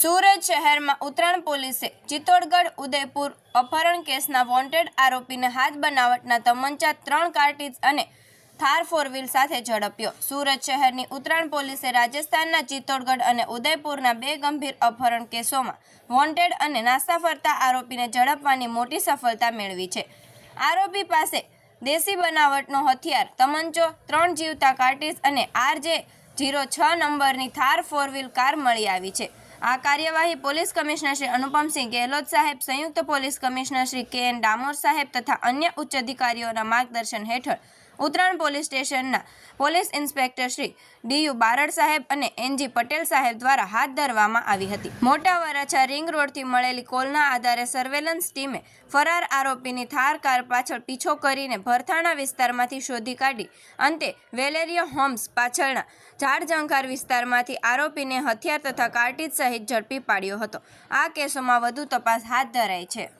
સુરત શહેરમાં ઉત્તરાયણ પોલીસે ચિત્તોડગઢ, ઉદયપુર અપહરણ કેસના વોન્ટેડ આરોપીને હાથ બનાવટના તમંચા ત્રણ કાર્ટીજ અને થાર ફોર વ્હીલ સાથે ઝડપ્યો. સુરત શહેરની ઉત્તરાયણ પોલીસે રાજસ્થાનના ચિત્તોડગઢ અને ઉદયપુરના બે ગંભીર અપહરણ કેસોમાં વોન્ટેડ અને નાસ્તા ફરતા આરોપીને ઝડપવાની મોટી સફળતા મેળવી છે. આરોપી પાસે દેશી બનાવટનો હથિયાર, તમંચો, ત્રણ જીવતા કાર્ટીજ અને આરજે જીરો છ નંબરની થાર ફોર વ્હીલ કાર મળી આવી છે. આ કાર્યવાહી પોલીસ કમિશનર શ્રી અનુપમસિંહ ગેહલોત સાહેબ, સંયુક્ત પોલીસ કમિશનર શ્રી કે એન ડામોર સાહેબ તથા અન્ય ઉચ્ચ અધિકારીઓના માર્ગદર્શન હેઠળ ઉત્તરાયણ પોલીસ સ્ટેશનના police inspector Shri D U Barad સાહેબ અને એનજી પટેલ સાહેબ દ્વારા હાથ ધરવામાં આવી હતી. મોટા વરાછા રિંગ રોડથી મળેલી કોલના આધારે સર્વેલન્સ ટીમે ફરાર આરોપીની થાર કાર પાછળ પીછો કરીને ભરથાણા વિસ્તારમાંથી શોધી કાઢી અંતે વેલેરિયો હોમ્સ પાછળના ઝાડઝંખાર વિસ્તારમાંથી આરોપીને હથિયાર તથા કાર્ટીજ સહિત ઝડપી પાડ્યો હતો. આ કેસોમાં વધુ તપાસ હાથ ધરાઈ છે.